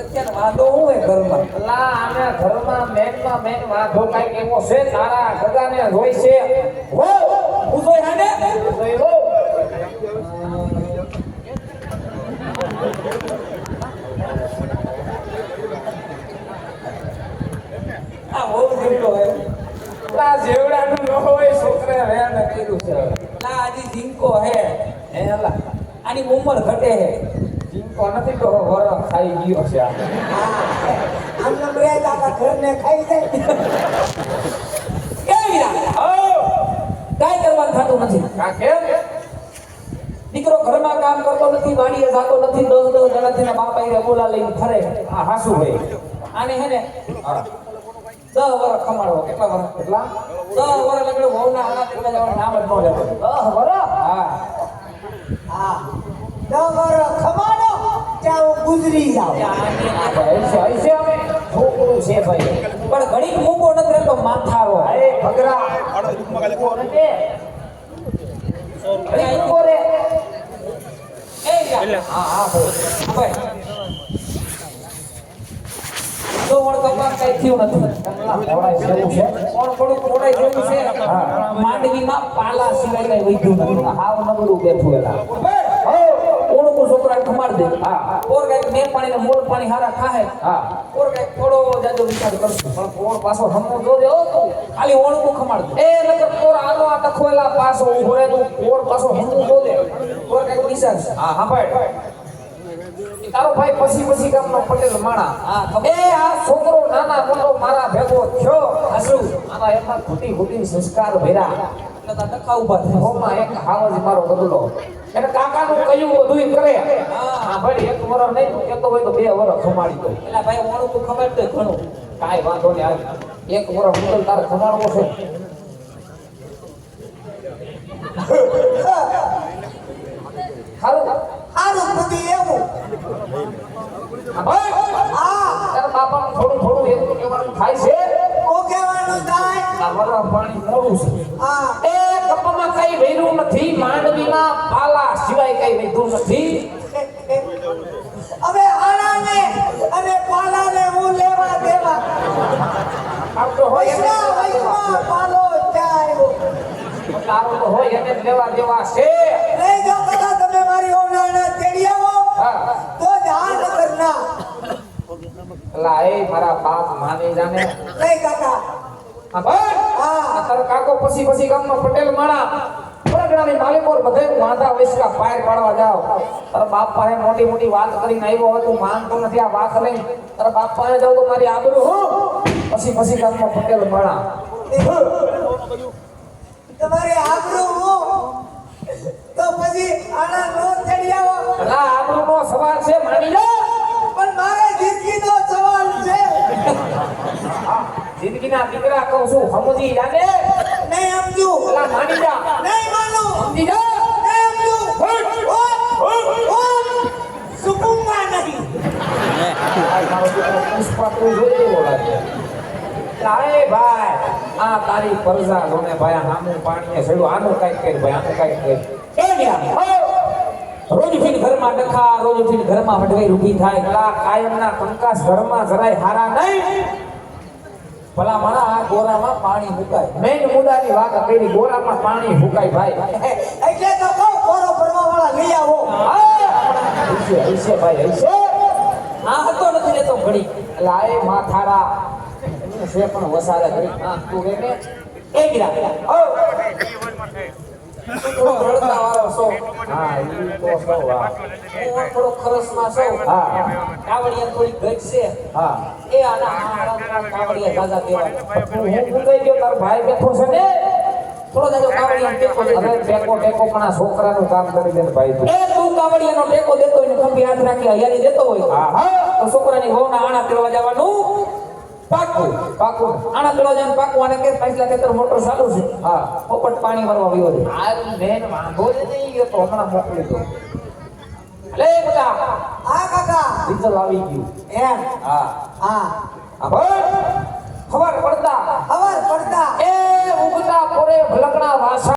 અત્યારે વાંધો હું હોય ઘરમાં? લા આને ઘરમાં મેનમાં મેન વાંધો કંઈક એવો છે તારા સગાને જોઈ છે. હો હું જોઈ હાને? જોઈ હો. આ બહુ જીવડો હે લા જેવડાનું ન હોય છોકરે વેણ કર્યું છે. લા હજી જીંકો હે. હે લા. આની ઉંમર ઘટે હે. નથી તો વર ખાઈ ગયો છે આ. બે દાદા ઘરને ખાઈ જાય. કેવી હો કાંઈ કરવાનું થતું નથી. કા કેમ? દીકરો ઘરમાં કામ કરતો નથી વાડીએ જાતો નથી દસ દસ જણાથી ના બાપા એ બોલા લઈને ફરે. આ હાસુ ભાઈ. આને હે ને દસ વર્ષ ખમાડવો કેટલા વર્ષ કેટલા? દસ વર્ષ લગડે આના તેટલા જવાનું નામ જ ન લેતો. દસ વર્ષ હા હા દવર ખમાડો ત્યાં હું ગુજરી હૈસે હૈસે અમે છોકરું છે ભાઈ. પણ ઘડીક મૂકો નથી તો માથારો અરે ભગરા. રે. એ. હા હા ભાઈ ભાઈ તો વળ કપાસ કઈ થયું નથી. છે. કોણ થોડું કોડાઈ જેવું છે. માંડવીમાં પાલા સિવાય કઈ વધ્યું નથી. હાવ નબળું બેઠું એલા છોકરા ખમાડ દે. હા. ઓર કંઈક મેં પાણી ને મોલ પાણી હારા ખાહે. હા. ઓર કંઈક થોડો જાજો વિચાર કરશું. પણ કોણ પાછો હમો જો દે તું. ખાલી ઓળખું ખમાડ દે. એ નકર કોર આનો આ તખવેલા પાછો ઊભો રહે તું કોર પાછો હમો જો દે. ઓર કંઈક નિશાન હા હા ભાઈ. તારો ભાઈ પછી પછી ગામનો પટેલ માણા. હા એ આ છોકરો નાના મોટો મારા ભેગો થયો. હસુ આના એમાં ખૂટી ખોટી સંસ્કાર ભર્યા. એટલે તા ટકા ઊભા થાય. હોમાં એક હાવજ મારો બદલો એને કાકાનું કયું બધું કરે. હા. ભાઈ એક વરસ નહીં તું કહેતો હોય તો બે વરસ ખમાડી દો એટલે ભાઈ ઓળખું ખમાડ દે ઘણું. કાંઈ વાંધો નહીં આવી એક વરસ મુદલ તારે ખમાડવો છે. સારું આનું બધી એવું. હા ભાઈ હા. તારા બાપાનું થોડું થોડું એવું કહેવાનું થાય છે. આ પાણી મોડું છે. એ કપમાં કઈ વેર્યું નથી માંડવીના પાલા સિવાય કઈ વેધું નથી. હવે આણાને અને પાલાને હું લેવા દેવા. તો હોય પાલો જાય. તારો તો હોય એને લેવા દેવા છે. નહીં જો કાકા તમે મારી ઓનાને તેડી આવો તો જ હા નકર ના અલા એ મારા બાપ માની જાને. નહીં કાકા હા તારો કાકો પછી પછી ગામનો પટેલ માણા પરગણાની માલિકોર બધે વાંધા વૈસકા પાયર પાડવા જાવ તારા બાપ પાસે મોટી મોટી વાત કરીને આવ્યો હોય તું માનતો નથી આ વાત લઈ તારા બાપ પાસે જાવ તો મારી આબરૂ હું. પછી પછી ગામનો પટેલ માળા. તમારી આબરૂ હું. તો પછી આણા નો તેડી આવો. અલા આબરૂનો સવાલ છે માની જા જિંદગીના દીકરા કહું છું સમજી જાને નહીં સમજુ અલા માની જા. નહીં માનું. સમજી જા. નહીં. સમજુ નહીં જોઈ ભાઈ આ તારી પરજા જોને ભાઈ આ હામું પાણીએ સડ્યું આનું કાંઈક કર ભાઈ આનું કાંઈક કર. રોજ ઉઠીને ઘરમાં ડખા રોજ ફીન ઘરમાં વઢવાઈ ઊભી થાય. પેલા કાયમના કંકાસ ઘરમાં જરાય હારા નહીં. ભલા માણા આ ગોરામાં પાણી મુકાય. મેન મુદ્દાની વાત કરી ગોરામાં પાણી ફૂકાય ભાઈ. એટલે તો કહું કોરો ભરવા વાળા લઈ આવો. હૈસે હૈસે ભાઈ હૈસે આ હતો નથી લેતો ઘડી. લાય માથારા. છે પણ વસારે કરી હા તું રે ને એ ગીરા ઓ રડતા વાળો છો. હા ઈ તો સૌ હા થોડો ખરસમાં છું હા. કાવડિયા થોડી ઘટ છે હા. એ આના કાવડિયા ગાજા દેવાય હું ભૂલાઈ ગયો? તારો ભાઈ બેઠો છે ને? થોડો જાજો કાવડિયા ટેકો દે અરે ટેકો ટેકો પણ આ છોકરાનું કામ કરી દે ભાઈ તું. એ તું કાવડિયાનો ટેકો દેતો હોય ને ખંભી હાથ રાખી હૈયારી દેતો હોય. હા હા. તો છોકરાની વહુના આણા તેડવા જવાનું. પાકું પાકું. આણા તેડવા જવાનું પાકું. આને કે પૈસા ખેતર મોટર ચાલુ છે. હા પોપટ પાણી ભરવા આવ્યો છે. આ બેન વાંધો જ નહીં ગયો તો હમણાં મોકલી દો. લે બધા. આ કાકા. ડીઝલ આવી ગયું. એમ. હા. હા. ખબર ખબર પડતા. ખબર પડતા. એ ઉગતા પોરે ભલકણા વાસા